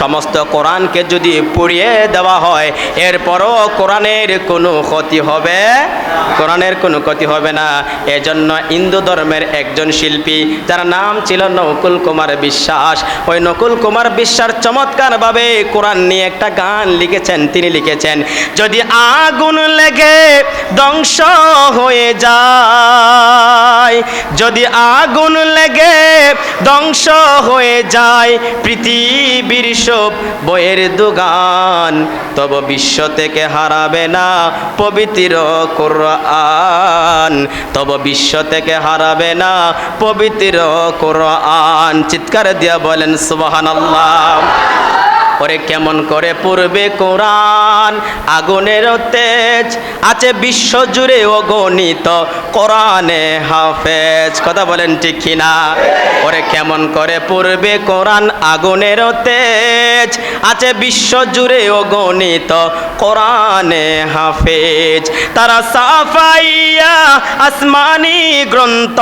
সমস্ত কোরআনকে যদি পুড়িয়ে দেওয়া হয়, এরপরও কোরআনের কোনো ক্ষতি হবে, কোরআনের কোনো ক্ষতি হবে না। এজন্য হিন্দু ধর্মের একজন শিল্পী যার নাম ছিল নকুল কুমার বিশ্বাস। ওই নকুল কুমার বিশ্বাস চমৎকারভাবে কোরআন নিয়ে একটা গান লিখেছেন, তিনি লিখেছেন, যদি আগুন লেগে ধ্বংস হয়ে যায়, যদি আগুন লেগে ধ্বংস হয়ে যায়, পৃথিবীর সব বইয়ের দোকান, তব বিশ্ব থেকে হারাবে না পবিত্র কোরআন। তব বিশ্ব থেকে হারাবে না পবিত্র কোরআন। চিৎকার দিয়া বলেন, সুবহানাল্লাহ। ওরে কেমন করে পড়বে কোরআন? আগুনের তেজ আছে বিশ্ব জুড়ে, অগণিত কোরআনে হাফেজ। কথা বলেন ঠিক কিনা? ওরে কেমন করে পড়বে কোরআন? আগুনের তেজ আছে বিশ্ব জুড়ে, অগণিত কোরআনে হাফেজ। তারা সাফাইয়া আসমানি গ্রন্থ,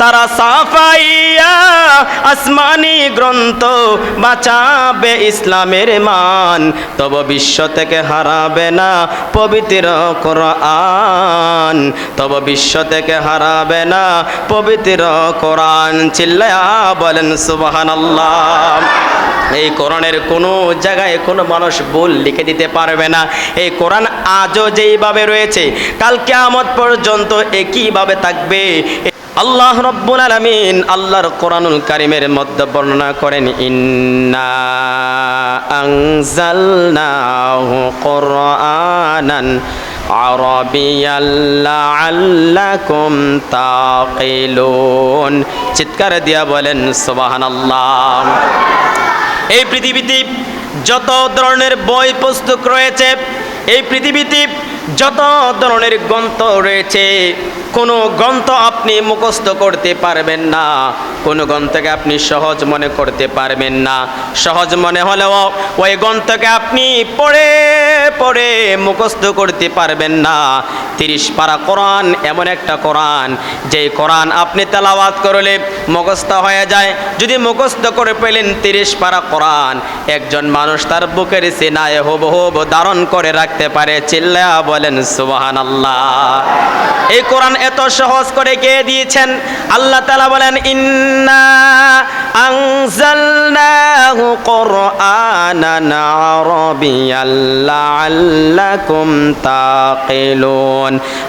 তারা সাফাইয়া আসমানি গ্রন্থ বাঁচাবে ইসলামের মান, তব বিশ্ব থেকে হারাবে না পবিত্র কোরআন। তব বিশ্ব থেকে হারাবে না পবিত্র কোরআন। চিল্লায়া বলেন, সুবহানাল্লাহ। এই কোরআনের কোনো জায়গায় কোনো মানুষ ভুল লিখে দিতে পারবে না। এই কোরআন আজও যেইভাবে রয়েছে, কাল কেয়ামত পর্যন্ত একইভাবে থাকবে। আল্লাহ রব্বুল আলামিন আল্লাহর কোরআনুল কারিমের মধ্যে বর্ণনা করেন, ইন্না আনজালনাহু কোরআনান লাআল্লাকুম তাকিলুন। চিৎকার দিয়া বলেন, সুবহানাল্লাহ। এই পৃথিবীতে যত ধরনের বই পুস্তক রয়েছে, এই পৃথিবীতে যত ধরনের গ্রন্থ রয়েছে, কোনো গ্রন্থ আপনি মুখস্থ করতে পারবেন না। কোনো গ্রন্থকে আপনি সহজ মনে করতে পারবেন না। সহজ মনে হলেও ওই গ্রন্থকে আপনি পড়ে পড়ে মুখস্থ করতে পারবেন না। তিরিশ পারা কোরআন, এমন একটা কোরআন, যেই কোরআন আপনি তেলাওয়াত করলে মুখস্থ হয়ে যায়। যদি মুখস্থ করে পেলেন তিরিশ পারা কোরআন, একজন মানুষ তার বুকের সিনায় হব হব ধারণ করে রাখতে পারে চিল্লা বলেন সুবাহান আল্লাহ এই কোরআন এত সহজ করে কে দিয়েছেন? আল্লাহ তালা বলেন, ইন্না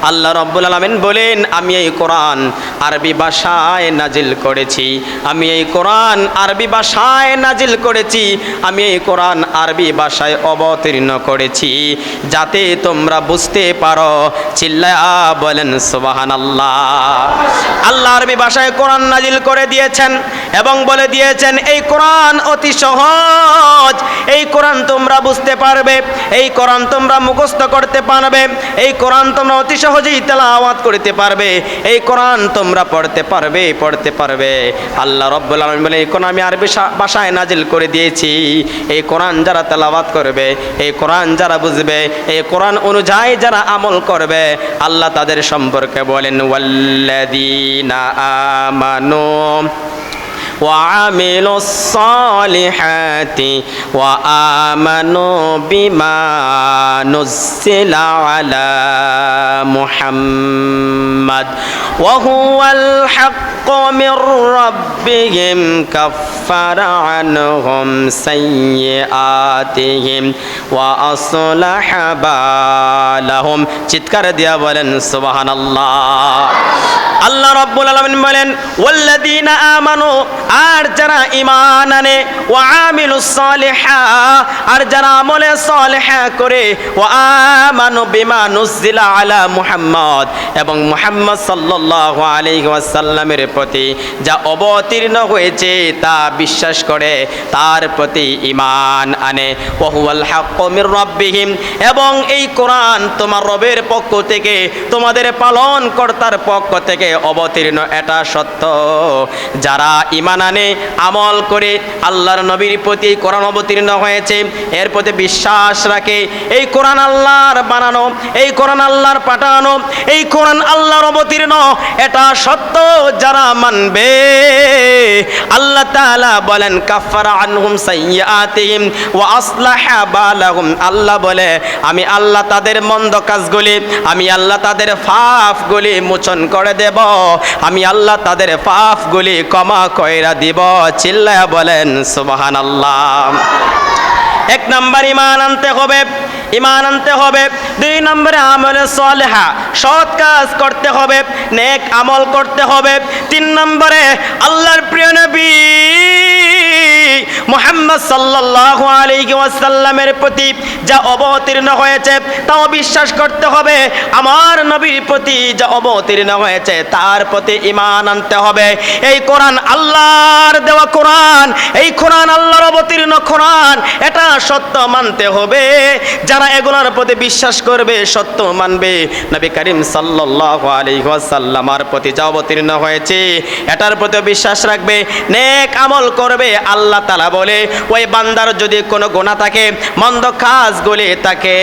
আল্লাহ রাব্বুল আলামিন বলেন, আমি এই কোরআন আরবি ভাষায় নাজিল করেছি। আমি এই কোরআন আরবি ভাষায় নাজিল করেছি। আমি এই কোরআন আরবি ভাষায় অবতীর্ণ করেছি। যাতে তোমরা বুঝতে পারো চিল্লা বলেন, সুবহানাল্লাহ। আল্লাহ আল্লাহ আরবি ভাষায় কোরআন নাজিল করে দিয়েছেন এবং বলে দিয়েছেন, এই কোরআন অতি সহজ। এই কোরআন তোমরা বুঝতে পারবে, এই কোরআন তোমরা মুখস্থ করতে পারবে, এই কোরআন তোমরা অতি সহজেই তেলাওয়াত করতে পারবে, এই কোরআন তোমরা পড়তে পারবে পড়তে পারবে। আল্লাহ রব্বুল আলামিন বলে, এই কোরআন আমি আরবি ভাষায় নাজিল করে দিয়েছি। এই কোরআন যারা তেলাওয়াত করবে, এই কোরআন যারা বুঝবে, এই কোরআন অনুযায়ী যারা আমল করবে আল্লাহ তাদের সম্পর্কে বলেন ওয়াল্লাদিনা আমানু। وعملوا الصالحات وآمنوا بما نزل على محمد وهو الحق من ربهم كفر عنهم سيئاتهم وأصلح بالهم চিৎকার দিয়া বলেন সুবহানাল্লাহ আল্লাহ রাব্বুল আলামিন বলেন, ওয়াল্লাযীনা আমানু, আর যারা ঈমান আনে, ওয়া আমিলুস সালিহা আর যারা আমলে সালেহা করে, ওয়া আমানু বিমা নুজিলা আলা মুহাম্মদ। এবং মুহাম্মদ সাল্লাল্লাহু আলাইহি ওয়াসাল্লামের প্রতি যা অবতীর্ণ হয়েছে, তা বিশ্বাস করে, তার প্রতি ঈমান আনে। ওয়া হুয়াল হাক্কু মির রাব্বিহিম, এবং এই কোরআন তোমার রবের পক্ষ থেকে, তোমাদের পালন কর্তার পক্ষ থেকে অবতীর্ণ, এটা সত্য। যারা ইমান আনে, আমল করে আল্লাহর নবীর প্রতি কোরআন অবতীর্ণ হয়েছে, এর প্রতি বিশ্বাস রাখে। এই কোরআন আল্লাহর বানানো, এই কোরআন আল্লাহর পাঠানো, এই কোরআন আল্লাহর অবতীর্ণ, এটা সত্য। যারা মানবে, আল্লাহ তাআলা বলেন কাফারা আনহুম সাইয়্যাতিহিম ওয়া আসলাহা বালাহুম। আল্লাহ বলে, আমি আল্লাহ তাদের মন্দ কাজগুলি, আমি আল্লাহ তাদের পাপগুলি মোচন করে দেব। আমি আল্লাহ তাদের পাপগুলি ক্ষমা কইরা দিব। চিল্লায়া বলেন, সুবহানাল্লাহ। এক নাম্বার ইমান আনতে হবে ইমান আনতে হবে। দুই নম্বরে আমলে সলেহা, সৎ কাজ করতে হবে, নেক আমল করতে হবে। তিন নম্বরে আল্লাহর প্রিয় নবী মোহাম্মদ সাল্লাল্লাহু আলাইহি ওয়াসাল্লামের প্রতি যা অবতীর্ণ হয়েছে, তাও বিশ্বাস করতে হবে, আমার নবীর প্রতি যা অবতীর্ণ হয়েছে, তার প্রতি ইমান আনতে হবে। এই কোরআন আল্লাহর দেওয়া কোরআন, এই কোরআন আল্লাহর অবতীর্ণ কোরআন, এটা সত্য মানতে হবে। যারা এগুলোর প্রতি বিশ্বাস করবে, সত্য মানবে। নবী করিম সাল্লাল্লাহু আলাইহি ওয়াসাল্লামার প্রতি যা অবতীর্ণ হয়েছে, এটার প্রতি বিশ্বাস রাখবে, নেক আমল করবে, আল্লাহ তাআলা বলে, ওই বান্দার যদি কোনো গোনা থাকে, মন্দ কাজগুলি থাকে,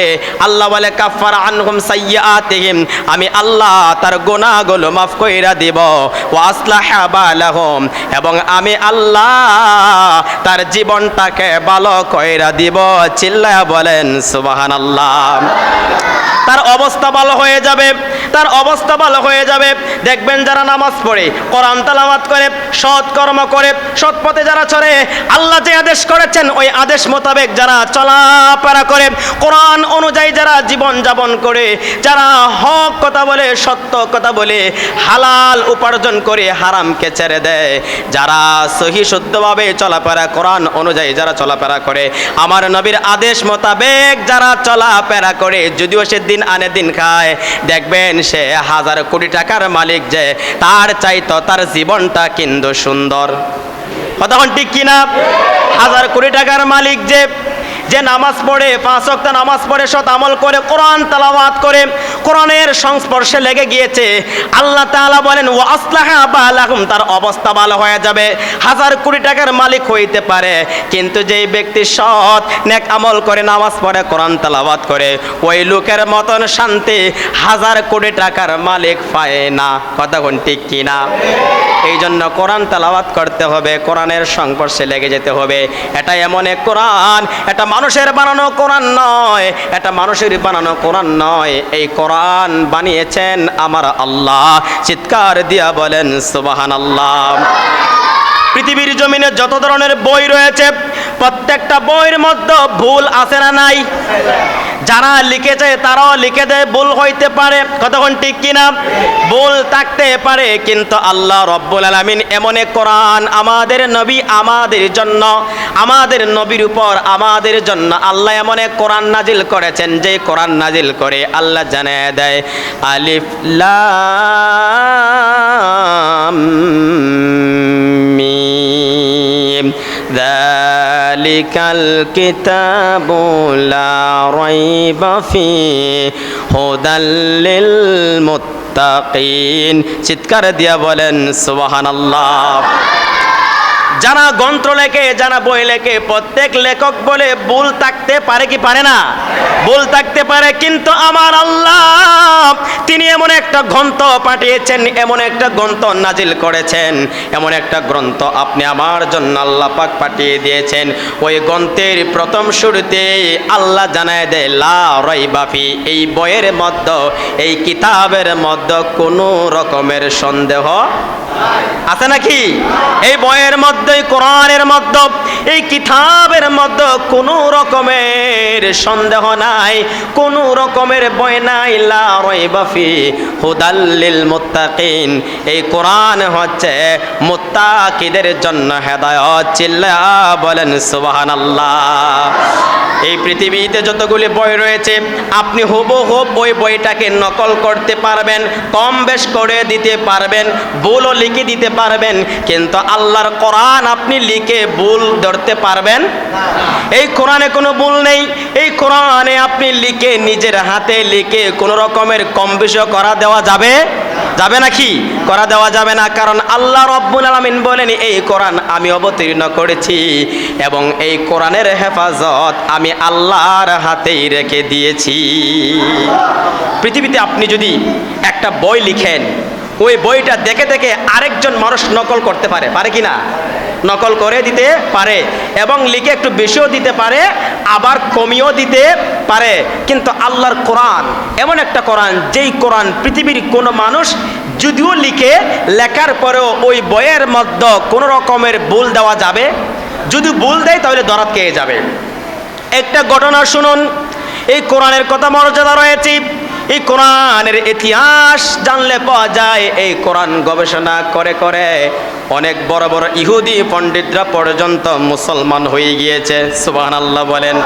আল্লাহ বলে কাফার আনহুম সাইয়্যাতিহিম আমি আল্লাহ তার গুনাহগুলো মাফ কইরা দিব, ওয়া আসলাহা বালাহুম এবং আমি আল্লাহ তার জীবনটাকে ভালো কইরা দিব, চিল্লায়া বলেন, সুবহানাল্লাহ তার অবস্থা ভালো হয়ে যাবে, তার অবস্থা ভালো হয়ে যাবে। দেখবেন যারা নামাজ পড়ে, কোরআন তালামাত করে, সৎ কর্ম করে, সৎ পথে যারা চলে আল্লাহ যে আদেশ করেছেন, ওই আদেশ মোতাবেক যারা চলাফেরা করে, কোরআন অনুযায়ী যারা জীবন যাপন করে, যারা হক কথা বলে, সত্য কথা বলে, হালাল উপার্জন করে হারামকে ছেড়ে দেয়। যারা সহি শুদ্ধভাবে চলাফেরা, কোরআন অনুযায়ী যারা চলাফেরা করে, আমার নবীর আদেশ মোতাবেক যারা চলাফেরা করে, যদিও সে দিন আনে দিন খায়। দেখবেন সে হাজার কোটি টাকার মালিক যে, তার চাইতো তার জীবনটা কিন্তু সুন্দর। কথা ঠিক কিনা? হাজার কোটি টাকার মালিক যে যে নামাজ পড়ে, পাঁচ ওয়াক্ত নামাজ পড়ে, সৎ আমল করে, কোরআন তালাওয়াত করে, কোরআনের সংস্পর্শে লেগে গিয়েছে। আল্লাহ তাআলা বলেন ও আসলাহা তার অবস্থা ভালো হয়ে যাবে। হাজার কোটি টাকার মালিক হইতে পারে, কিন্তু যেই ব্যক্তি সৎ, নেক আমল করে, নামাজ পড়ে, কোরআন তালাওয়াত করে, ওই লোকের মতন শান্তি হাজার কোটি টাকার মালিক পায় না। কথা ঠিক কিনা? এই জন্য কোরআন তালাওয়াত করতে হবে, কোরআনের সংস্পর্শে লেগে যেতে হবে। এটা এমন এক কোরআন, এটা মানুষের বানানো কোরআন নয়, এটা মানুষের বানানো কোরআন নয়। এই কোরআন বানিয়েছেন আমার আল্লাহ, চিৎকার দিয়া বলেন সুবাহান আল্লাহ পৃথিবীর জমিনে যত ধরনের বই রয়েছে, প্রত্যেকটা বইয়ের মধ্যে ভুল আছে না নাই? যারা লিখেছে, তারাও লিখে দেয়, ভুল হইতে পারে। কতক্ষণ ঠিক কিনা? ভুল থাকতে পারে, কিন্তু আল্লাহ রব্বুল আলামিন এমন এক কোরআন, আমাদের নবী আমাদের জন্য, আমাদের নবীর উপর আমাদের জন্য আল্লাহ এমন কোরআন নাজিল করেছেন যে কোরআন নাজিল করে আল্লাহ জানিয়ে দেয়, আলিফ লাম ذلك الكتاب لا ريب فيه هدى للمتقين চিৎকার দিয়া বলেন সুবহানাল্লাহ যারা গ্রন্থ লেখে, যারা বই লেখে, প্রত্যেক লেখক বলে ভুল থাকতে পারে কি পারে না? ভুল থাকতে পারে, কিন্তু আমার আল্লাহ তিনি এমন একটা গ্রন্থ পাঠিয়েছেন, এমন একটা গ্রন্থ নাজিল করেছেন, এমন একটা গ্রন্থ আপনি আমার জন্য আল্লাহ পাক পাঠিয়ে দিয়েছেন। ওই গ্রন্থের প্রথম শুরুতে আল্লাহ জানায় দেয়, লা রইবাফি এই বইয়ের মধ্যে, এই কিতাবের মধ্যে কোনো রকমের সন্দেহ আছে নাকি? এই বইয়ের মধ্যে কোরআনের মধ্যে, এই কিতাবের মধ্যে কোনো রকমের সন্দেহ নাই, কোনো রকমের বয় নাই। লা রইবাফি হুদাল্লিল মুত্তাকিন। এই কোরআন হচ্ছে মুত্তাকিদের জন্য হেদায়ত। চিল্লা বলেন, সুবহানাল্লাহ। এই পৃথিবীতে যতগুলি বই রয়েছে, আপনি হুবহুব ওই বইটাকে নকল করতে পারবেন, কম বেশ করে দিতে পারবেন, ভুলও লিখে দিতে পারবেন, কিন্তু আল্লাহর কোরআন আপনি লিখে ভুল ধরতে পারবেন। এই কোরআনে কোনো ভুল নেই, এই কোরআনে আপনি লিখে নিজের হাতে লিখে কোনো রকমের কম বেশি করা দেওয়া যাবে? যাবে নাকি? করা দেওয়া যাবে না, কারণ আল্লাহ রব্বুল আলামিন বলেন, এই কোরআন আমি অবতীর্ণ করেছি এবং এই কোরআনের হেফাজত আমি আল্লাহর হাতেই রেখে দিয়েছি। পৃথিবীতে আপনি যদি একটা বই লিখেন, ওই বইটা দেখে দেখে আরেকজন মানুষ নকল করতে পারে পারে কি না? নকল করে দিতে পারে এবং লিখে একটু বেশিও দিতে পারে, আবার কমিয়েও দিতে পারে। কিন্তু আল্লাহর কোরআন, এমন একটা কোরআন, যেই কোরআন পৃথিবীর কোনো মানুষ যদিও লিখে, লেখার পরেও ওই বইয়ের মধ্যে কোনো রকমের ভুল দেওয়া যাবে। যদি ভুল দেয়, তাহলে দরাত খেয়ে যাবে। একটা ঘটনা শুনুন। এই কোরআনের কথা মর্যাদা রয়েছে। এই কোরআনের ইতিহাস জানলে পাওয়া যায়, এই কোরআন গবেষণা করে করে অনেক বড় বড় ইহুদি পণ্ডিতরা পর্যন্ত মুসলমান হয়ে গিয়েছে। সুবাহ আল্লাহ বলেন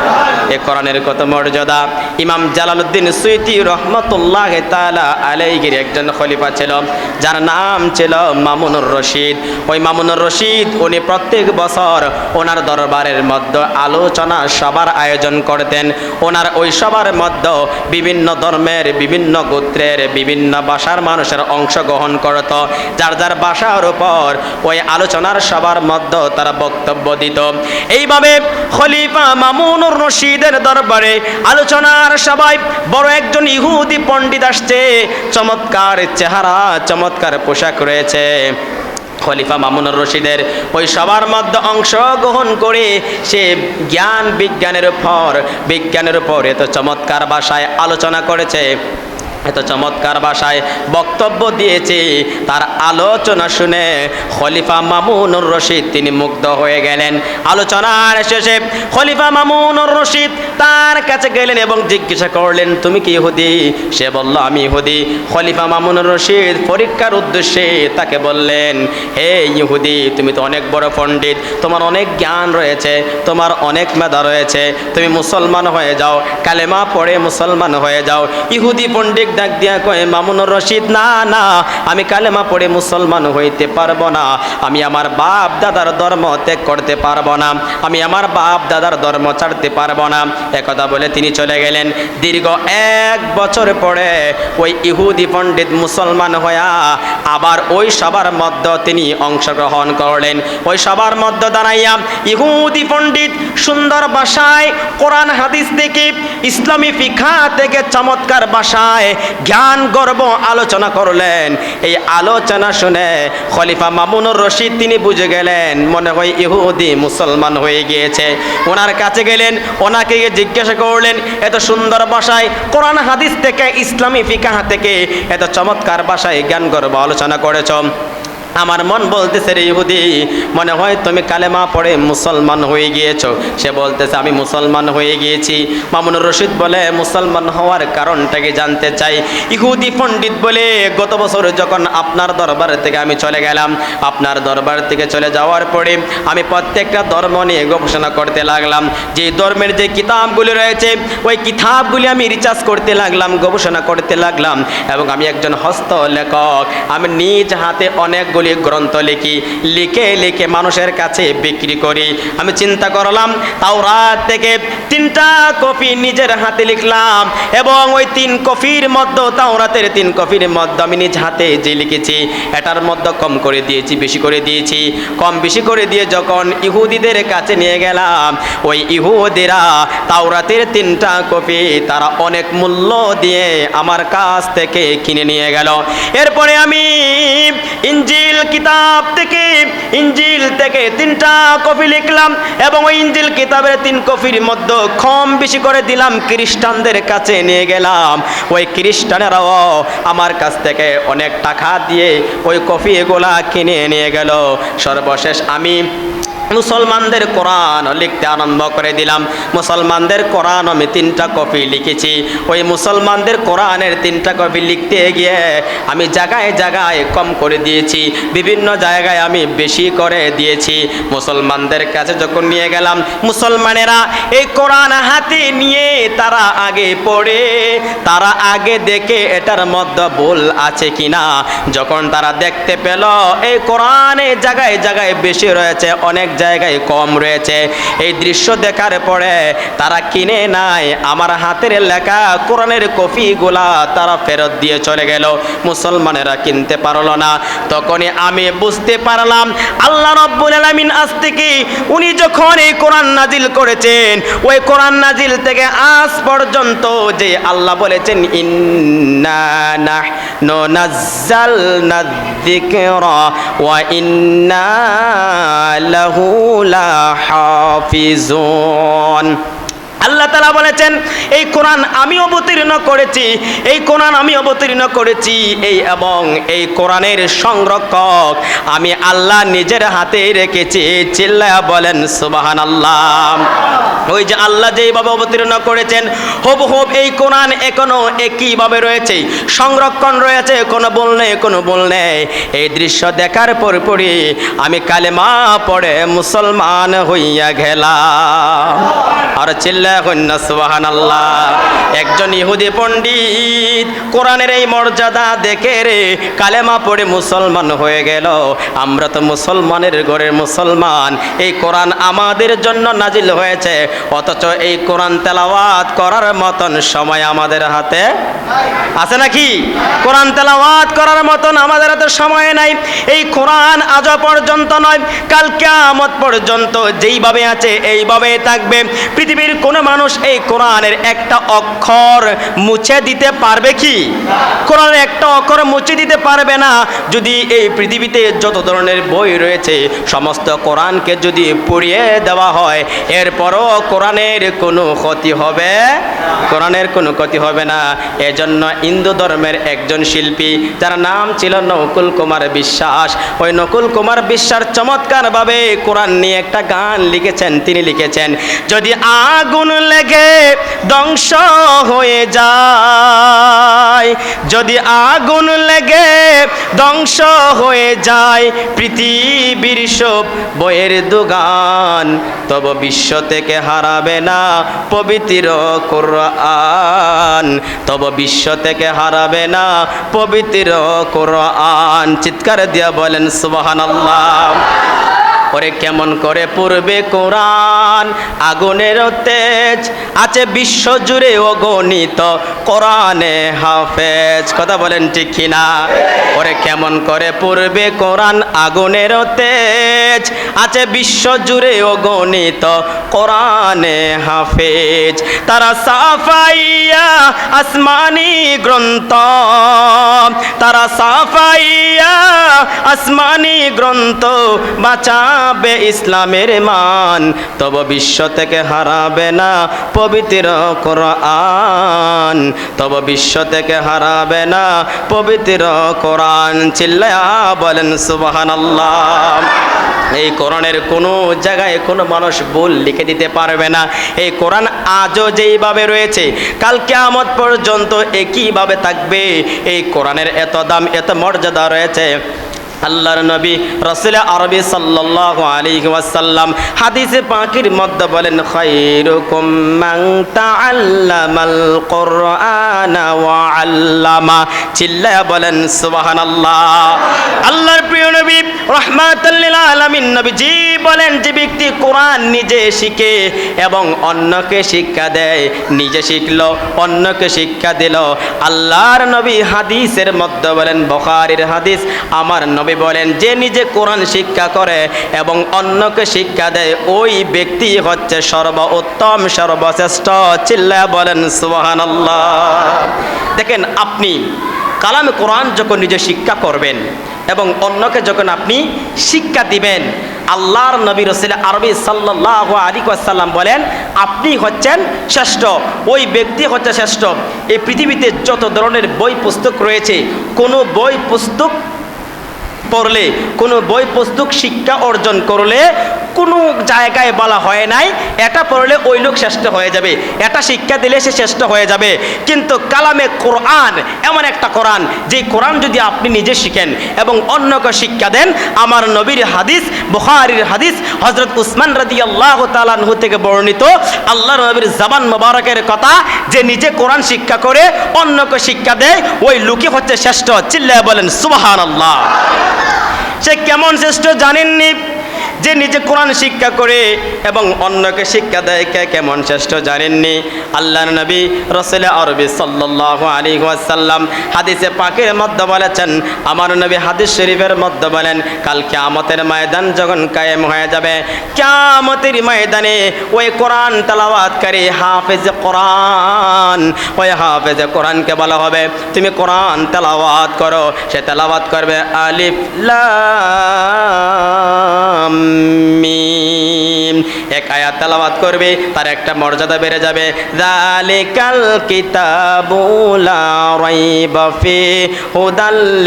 এই কোরআনের কত মর্যাদা। ইমাম জালালউদ্দিন সুইতি রহমতুল্লাহ তালা আলাইগির একজন খলিফা ছিল, যার নাম ছিল মামুনুর রশিদ। ওই মামুনুর রশিদ, উনি প্রত্যেক বছর ওনার দরবারের মধ্যে আলোচনা সবার আয়োজন করতেন। ওনার ওই সবার মধ্যে বিভিন্ন ধর্মের বিভিন্ন গোত্রের, বিভিন্ন ভাষার মানুষের অংশগ্রহণ করত। যার যার ভাষার উপর ওই আলোচনার সবার মধ্যে তারা বক্তব্য দিত। এইভাবে খলিফা মামুনুর রশিদের দরবারে আলোচনার সবাই বড় একজন ইহুদি পণ্ডিত আসছে। চমৎকার চেহারা, চমৎকার পোশাক রয়েছে। খলিফা মামুনুর রশিদের। ওই সবার মধ্যে অংশগ্রহণ করে সে জ্ঞান বিজ্ঞানের উপর বিজ্ঞানের উপর এত চমৎকার ভাষায় আলোচনা করেছে। এত চমৎকার ভাষায় বক্তব্য দিয়েছে। তার আলোচনা শুনে খলিফা মামুনুর রশিদ তিনি মুগ্ধ হয়ে গেলেন। আলোচনার শেষে খলিফা মামুনুর রশিদ তার কাছে গেলেন এবং জিজ্ঞাসা করলেন, তুমি কি ইহুদি? সে বলল, আমি ইহুদি। খলিফা মামুনুর রশিদ পরীক্ষার উদ্দেশ্যে তাকে বললেন, হে ইহুদি, তুমি তো অনেক বড় পণ্ডিত। তোমার অনেক জ্ঞান রয়েছে, তোমার অনেক মেধা রয়েছে। তুমি মুসলমান হয়ে যাও, কালেমা পড়ে মুসলমান হয়ে যাও। ইহুদি পণ্ডিত ডাক দিয়া কয়ে মামুনুর রশিদ, না না, আমি কালেমা পড়ে মুসলমান হইতে পারব না। আমি আমার বাপ দাদার ধর্ম ত্যাগ করতে পারব না। আমি আমার বাপ দাদার ধর্ম ছাড়তে পারব না। একথা বলে তিনি চলে গেলেন। দীর্ঘ এক বছর পরে ওই ইহুদি পণ্ডিত মুসলমান হইয়া আবার ওই সবার মধ্য তিনি অংশগ্রহণ করলেন। ওই সবার মধ্য দাঁড়াইয়া ইহুদি পণ্ডিত সুন্দর ভাষায় কোরআন, হাদিস থেকে ইসলামী ফিখা থেকে চমৎকার ভাষায় জ্ঞান, গর্ব আলোচনা করলেন। এই আলোচনা শুনে খলিফা মামুনুর রশিদ তিনি বুঝে গেলেন, মনে হয় ইহুদি মুসলমান হয়ে গিয়েছে। ওনার কাছে গেলেন, ওনাকে জিজ্ঞাসা করলেন, এত সুন্দর ভাষায় কোরআন হাদিস থেকে, ইসলামী ফিকাহা থেকে এত চমৎকার ভাষায় জ্ঞান, গর্ব আলোচনা করেছ। আমার মন বলতেছে রে ইহুদি, মনে হয় তুমি কালেমা পড়ে মুসলমান হয়ে গিয়েছো। সে বলতেছে, আমি মুসলমান হয়ে গিয়েছি। মামুনুর রশিদ বলে, মুসলমান হওয়ার কারণটাকে জানতে চাই। ইহুদি পণ্ডিত বলে, গত বছর যখন আপনার দরবার থেকে আমি চলে গেলাম, আপনার দরবার থেকে চলে যাওয়ার পরে আমি প্রত্যেকটা ধর্ম নিয়ে গবেষণা করতে লাগলাম। যে ধর্মের যে কিতাবগুলি রয়েছে, ওই কিতাবগুলি আমি রিচার্জ করতে লাগলাম, গবেষণা করতে লাগলাম এবং আমি একজন হস্ত লেখক আমি নিজ হাতে অনেকগুলি গ্রন্থ লিখি, লিখে লিখে মানুষের কাছে বিক্রি করি। আমি চিন্তা করলাম তাও রাত থেকে তিনটা কপি নিজের হাতে লিখলাম এবং ওই তিন কপির মধ্যে তাও রাতের তিন কপির মধ্যে আমি নিজ হাতে যে লিখেছি, এটার মধ্যে কম করে দিয়েছি, বেশি করে দিয়েছি। কম বেশি করে দিয়ে যখন ইহুদিদের কাছে নিয়ে গেলাম, ওই ইহুদিরা তাওরাতের তিনটা কপি তারা অনেক মূল্য দিয়ে আমার কাছ থেকে কিনে নিয়ে গেল। এরপরে আমি ইঞ্জিল কিতাব থেকে, ইঞ্জিল থেকে তিনটা কপি লিখলাম এবং ওই ইঞ্জিল কিতাবের তিন কপির মধ্যে কম বেশি করে দিলাম, খ্রিস্টানদের কাছে নিয়ে গেলাম। ওই খ্রিস্টানেরাও আমার কাছ থেকে অনেক টাকা দিয়ে ওই কফি এগুলা কিনে নিয়ে গেল। সর্বশেষ আমি মুসলমানদের কোরআন লিখতে আরম্ভ করে দিলাম। মুসলমানদের কোরআন আমি তিনটা কপি লিখেছি। ওই মুসলমানদের কোরআনের তিনটা কপি লিখতে গিয়ে আমি জায়গায় জায়গায় কম করে দিয়েছি। বিভিন্ন জায়গায় আমি বেশি করে দিয়েছি। মুসলমানদের কাছে যখন নিয়ে গেলাম, মুসলমানেরা এই কোরআন হাতে নিয়ে তারা আগে পড়ে, তারা আগে দেখে এটার মধ্যে ভুল আছে কিনা। যখন তারা দেখতে পেল, এই কোরআনে জায়গায় জায়গায় বেশি রয়েছে, অনেক জায়গায় কম রয়েছে। এই দৃশ্য দেখার পরে তারা কিনে নাই আমার হাতের লেখা কোরআনের কপিগুলা তারা ফেরত দিয়ে চলে গেল। মুসলমানেরা কিনতে পারল না। তখনই আমি বুঝতে পারলাম, আল্লাহ রব্বুল আলামিন আজ থেকে উনি যখন এই কোরআন নাজিল করেছেন, ওই কোরআন নাজিল থেকে আজ পর্যন্ত যে আল্লাহ বলেছেন, ইন্না ওয়া ইন্না লাহু লাহাফিজুন আল্লাহ তালা বলেছেন, এই কোরআন আমি অবতীর্ণ করেছি, এই কোরআন আমি অবতীর্ণ করেছি, এই এবং এই কোরআনের সংরক্ষক আমি আল্লাহ নিজের হাতে রেখেছি। চিল্লা বলেন সুবাহান আল্লাহ ওই যে আল্লাহ যেইভাবে অবতীর্ণ করেছেন হব হব এই কোরআন এখনও একইভাবে রয়েছে, সংরক্ষণ রয়েছে, কোনো বল নেই, কোনো বল নেই। এই দৃশ্য দেখার পরপরই আমি কালেমা পড়ে মুসলমান হইয়া গেলাম। আর চিল্লা একজন ইহুদি পণ্ডিত, কোরআনের এই মর্যাদা দেখে রে কালেমা পড়ে মুসলমান হয়ে গেল। আমরা তো মুসলমানের মুসলমান। এই কোরআন আমাদের জন্য নাজিল হয়েছে। অথচ এই কোরআন তেলাওয়াত করার মতন সময় আমাদের হাতে আছে নাকি? কোরআন তেলাওয়াত করার মতন আমাদের হাতে সময় নাই। এই কোরআন আজ পর্যন্ত নয়, কাল কিয়ামত পর্যন্ত যেইভাবে আছে এইভাবে থাকবে। পৃথিবীর কোনো মানুষ এই কোরআনের একটা অক্ষর মুছে দিতে পারবে কি? কোরআনের একটা অক্ষর মুছে দিতে পারবে না। যদি এই পৃথিবীতে যত ধরনের বই রয়েছে, সমস্ত কোরআনকে যদি পড়িয়ে দেওয়া হয়, এরপরও কোরআনের কোনো ক্ষতি হবে? কোরআনের কোনো ক্ষতি হবে না। এজন্য হিন্দু ধর্মের একজন শিল্পী, যার নাম ছিল নকুল কুমার বিশ্বাস। ওই নকুল কুমার বিশ্বাস চমৎকারভাবে কোরআন নিয়ে একটা গান লিখেছেন। তিনি লিখেছেন, যদি আগুন লেগে ধ্বংস হয়ে যায়। যদি আগুন লেগে ধ্বংস হয়ে যায়, পৃথিবীর সব বইয়ের দোকান তব বিশ্ব থেকে হারাবে না পবিত্র কোরআন। তব বিশ্ব থেকে হারাবে না পবিত্র কোরআন। চিৎকার দিয়া বলেন, সুবহানাল্লাহ। ওরে কেমন করে পড়বে কোরআন? আগুনের তেজ আছে বিশ্ব জুড়ে অগণিত কোরআনে হাফেজ। কথা বলেন ঠিক কিনা? ওরে কেমন করে পড়বে কোরআন? আগুনের তেজ আছে বিশ্ব জুড়ে অগণিত কোরআনে হাফেজ। তারা সাফাইয়া আসমানি গ্রন্থ, তারা সাফাইয়া আসমানি গ্রন্থ বাঁচাবে ইসলামের মান, তব বিশ্ব থেকে হারাবে না পবিত্র কোরআন। তব বিশ্ব থেকে হারাবে না পবিত্র কোরআন। চিল্লা বলেন, সুবহানাল্লাহ। এই কোরআনের কোনো জায়গায় কোনো মানুষ ভুল লিখে দিতে পারবে না। এই কোরআন আজও যেইভাবে রয়েছে, কাল কেয়ামত পর্যন্ত একইভাবে থাকবে। এই কোরআনের এত দাম, এত মর্যাদা রয়েছে। আল্লাহর নবী রসুল আরবি সাল্লাল্লাহু আলাইহি ওয়াসাল্লাম হাদিসে পাখির মধ্যে বলেন, খায়রুকুম মান তাআল্লামাল কুরআনা ওয়া আল্লামা। চিল্লায়া বলেন, সুবহানাল্লাহ। আল্লাহর প্রিয় নবী, রাহমাতাল লিল আলামিন নবীজি বলেন, যে ব্যক্তি কোরআন নিজে শিখে এবং অন্যকে শিক্ষা দেয়, নিজে শিখলো, অন্যকে শিক্ষা দিল। আল্লাহর নবী হাদিসের মধ্যে বলেন, বখারির হাদিস, আমার নবী বলেন, যে নিজে কোরআন শিক্ষা করে এবং অন্যকে শিক্ষা দেয়, ওই ব্যক্তি হচ্ছে সর্ব উত্তম সর্বশ্রেষ্ঠ। চিল্লা বলেন, সুবহানাল্লাহ। দেখেন, আপনি কালামে কোরআন যখন নিজে শিক্ষা করবেন এবং অন্যকে যখন আপনি শিক্ষা দিবেন, আল্লাহর নবী রসিল আরবি সাল্লাহ আলী বলেন, আপনি হচ্ছেন শ্রেষ্ঠ, ওই ব্যক্তি হচ্ছে শ্রেষ্ঠ। এই পৃথিবীতে যত ধরনের বই পুস্তক রয়েছে, কোনো বই পুস্তক পড়লে, কোনো বই পুস্তক শিক্ষা অর্জন করলে কোনো জায়গায় বলা হয় নাই, এটা পড়লে ওই লোক শ্রেষ্ঠ হয়ে যাবে। এটা শিক্ষা দিলে সে শ্রেষ্ঠ হয়ে যাবে। কিন্তু কালামে কোরআন এমন একটা কোরআন, যে কোরআন যদি আপনি নিজে শিখেন এবং অন্যকে শিক্ষা দেন, আমার নবীর হাদিস, বুখারির হাদিস হজরত উসমান রাদি আল্লাহ তালানহু থেকে বর্ণিত, আল্লাহ নবীর জাবান মোবারকের কথা, যে নিজে কোরআন শিক্ষা করে অন্যকে শিক্ষা দেয়, ওই লোকই হচ্ছে শ্রেষ্ঠ। চিল্লায় বলেন সুবাহান আল্লাহ সে কেমন শ্রেষ্ঠ জানেননি? যে নিজে কোরআন শিক্ষা করে এবং অন্যকে শিক্ষা দেয় কে কেমন শ্রেষ্ঠ জানেননি? আল্লাহ নবী রসুল আরবি সাল্লাহ আলী ওয়াসাল্লাম হাদিসে পাকের মধ্যে বলেছেন, আমার নবী হাদিস শরীফের মধ্যে বলেন, কাল কেয়ামতের ময়দান যখন কায়েম হয়ে যাবে, কেয়ামতের ময়দানে ওই কোরআন তালাওয়াতকারী হাফেজ কোরআন, ওই হাফেজ কোরআনকে বলা হবে, তুমি কোরআন তেলাওয়াত করো, সে তেলাওয়াত করবে আলিফ মিম এক আয়াত তেলাওয়াত করবে, তার একটা মর্যাদা বেড়ে যাবে। যালিকাল কিতাবু লা রাইবা ফি হুদাল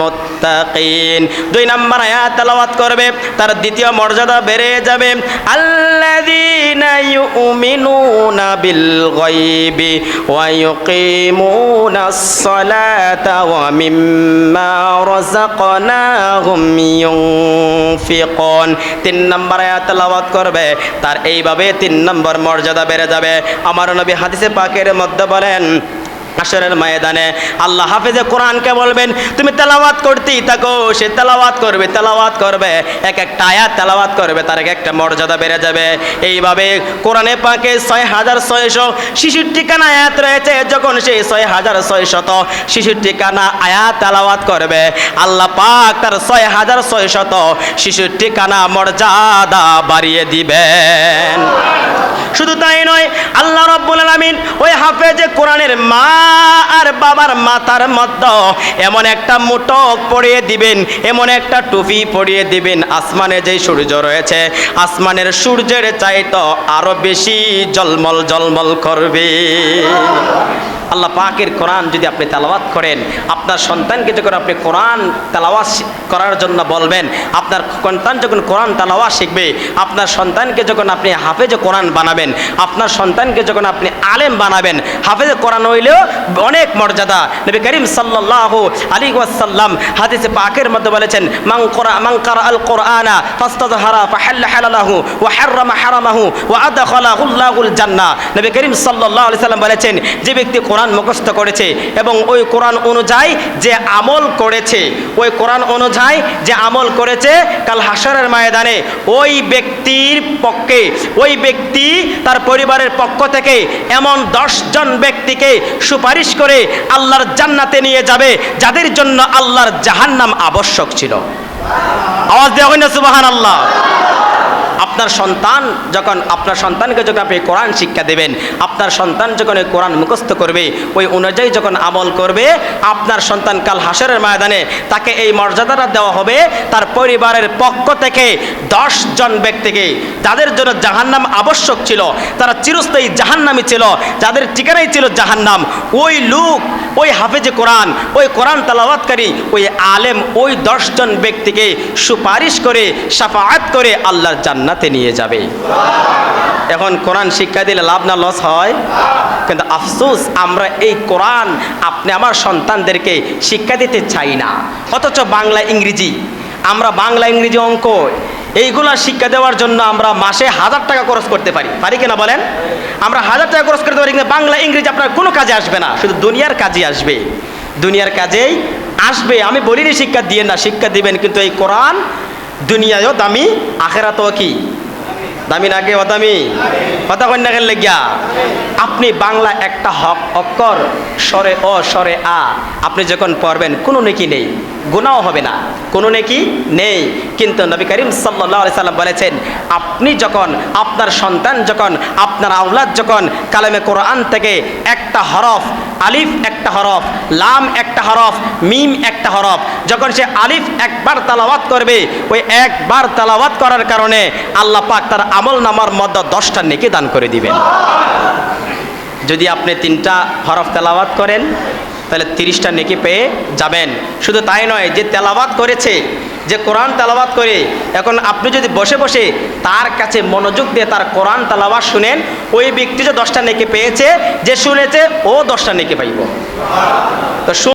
মুত্তাকিন। দুই নম্বর আয়াত তেলাওয়াত করবে, তার দ্বিতীয় মর্যাদা বেড়ে যাবে। আল্লাযীনা ইউমিনুনা বিল গায়বি ওয়া ইউকিমুনাস সালাতা ওয়া মিম্মা রাযাকনাহুম ইউনফিকুন। তিন নম্বর আয়াত তেলাওয়াত করবে, তার এইভাবে তিন নম্বর মর্যাদা বেড়ে যাবে। আমার নবী হাদিসে পাকের মধ্যে বলেন আসরের ময়দানে। আল্লাহ হাফেজে কোরআনকে বলবেন, তুমি তেলাওয়াত করতেই থাকো, সে তেলাওয়াত করবে তেলাওয়াত করবে। এক একটা আয়াত তেলাওয়াত করবে, তার এক একটা মর্যাদা বেড়ে যাবে। এইভাবে কোরআনে পাকে ছয় হাজার ছয়শো শিশুর ঠিকানা আয়াত রয়েছে। যখন সেই ছয় হাজার ছয়শত শিশুর ঠিকানা আয়াত তেলাওয়াত করবে, আল্লাহ পাক তার ছয় হাজার ছয়শত শিশুর ঠিকানা মর্যাদা বাড়িয়ে দিবেন। শুধু তাই নয়, আল্লাহ রব্বুল আলামিন ওই হাফেজে কোরআনের মা আর বাবার মাথার মধ্যে এমন একটা মুটক পরিয়ে দিবেন, এমন একটা টুপি পরিয়ে দিবেন, আসমানে যেই সূর্য রয়েছে, আসমানের সূর্যের চাইতো আরও বেশি জলমল জলমল করবে। আল্লাহ পাকের কোরআন যদি আপনি তেলাওয়াত করেন, আপনার সন্তানকে যখন আপনি কোরআন তেলাওয়াত করার জন্য বলবেন, আপনার সন্তান যখন কোরআন তেলাওয়াত শিখবে, আপনার সন্তানকে যখন আপনি হাফেজে কোরআন বানাবেন, আপনার সন্তানকে যখন আপনি আলেম বানাবেন, হাফেজে কোরআন হইলেও অনেক মর্যাদা। নবী করিম সাল্লাহ আলী ওয়াসাল্লাম হাদিসে পাকের মধ্যে বলেছেন মাং কোরআ আল কোরআনা ফাস্তাযহারা ফাহাল্লা হালালাহু ওয়া হাররামা হারামাহু ওয়া নবী করিম সাল্লাল্লাহু আলাইহি সাল্লাম বলেছেন, যে ব্যক্তি কোরআন মুখস্থ করেছে এবং ওই কোরআন অনুযায়ী যে আমল করেছে, ওই কোরআন অনুযায়ী যে আমল করেছে, কাল হাসরের ময়দানে ওই ব্যক্তির পক্ষে, ওই ব্যক্তি তার পরিবারের পক্ষ থেকে এমন জন ব্যক্তিকে সুপারিশ করে আল্লাহর জান্নাতে নিয়ে যাবে, যাদের জন্য আল্লাহর জাহান্নাম আবশ্যক ছিল। আওয়াজ দেওয়া হয় না সুবাহান আল্লাহ আপনার সন্তান যখন, আপনার সন্তানকে যখন আপনি কোরআন শিক্ষা দেবেন, আপনার সন্তান যখন ওই কোরআন মুখস্থ করবে, ওই অনুযায়ী যখন আমল করবে, আপনার সন্তান কাল হাসরের ময়দানে তাকে এই মর্যাদাটা দেওয়া হবে, তার পরিবারের পক্ষ থেকে দশ জন ব্যক্তিকে, যাদের জন্য জাহান্নাম আবশ্যক ছিল, তারা চিরস্থায়ী জাহান্নামি ছিল, যাদের ঠিকানাই ছিল জাহান্নাম। ওই লুক, ওই হাফেজে কোরআন, ওই কোরআন তালাওয়াতকারী, ওই আলেম ওই দশজন ব্যক্তিকে সুপারিশ করে, সাফায়াত করে আল্লাহর জান্নাতে নিয়ে যাবে। এখন কোরআন শিক্ষা দিলে লাভ না লস হয়? কিন্তু আফসোস, আমরা এই কোরআন আপনি আমার সন্তানদেরকে শিক্ষা দিতে চাই না। অথচ বাংলা ইংরেজি, আমরা বাংলা ইংরেজি অঙ্ক, এইগুলা শিক্ষা দেওয়ার জন্য আমরা মাসে হাজার টাকা খরচ করতে পারি। পারি কিনা বলেন? আমরা হাজার টাকা খরচ করতে পারি, কিন্তু বাংলা ইংরেজি আপনার কোনো কাজে আসবে না, শুধু দুনিয়ার কাজে আসবে। দুনিয়ার কাজেই আসবে, আমি বলিনি শিক্ষা দিয়ে না, শিক্ষা দিবেন, কিন্তু এই কোরআন দুনিয়ায়ও দামি আখেরাতও কি? দামি নাকি অদামি? কথা কন্যা খেললে গিয়া আপনি বাংলা একটা হক অক্ষর, স্বরে অ, স্বরে আ, আপনি যখন পড়বেন, কোনো নেকি নেই গুণাও হবে না, কোনো নেকি নেই। কিন্তু নবী করিম সাল্লাহ সাল্লাম বলেছেন, আপনি যখন, আপনার সন্তান যখন, আপনার আওলাদ যখন কালামে কোরআন থেকে একটা হরফ, আলিফ একটা হরফ, লাম একটা হরফ, মিম একটা হরফ, যখন সে আলিফ একবার তালাওয়াত করবে, ওই একবার তালাওয়াত করার কারণে আল্লাহ পাক তার আমল নামার মধ্যে দশটা নেকি দান করে দিবেন। যদি আপনি তিনটা হরফ তেলাওয়াত করেন, তাহলে তিরিশটা নেকি পেয়ে যাবেন। শুধু তাই নয়, যে তেলাওয়াত করেছে, যে কোরআন তালাবাত করে, এখন আপনি যদি বসে বসে তার কাছে মনোযোগ দিয়ে তার কোরআন তালাবাত শুনেন, ওই ব্যক্তি যে দশটা নেকি পেয়েছে, যে শুনেছে, ও দশটা নেকি পাইব। তো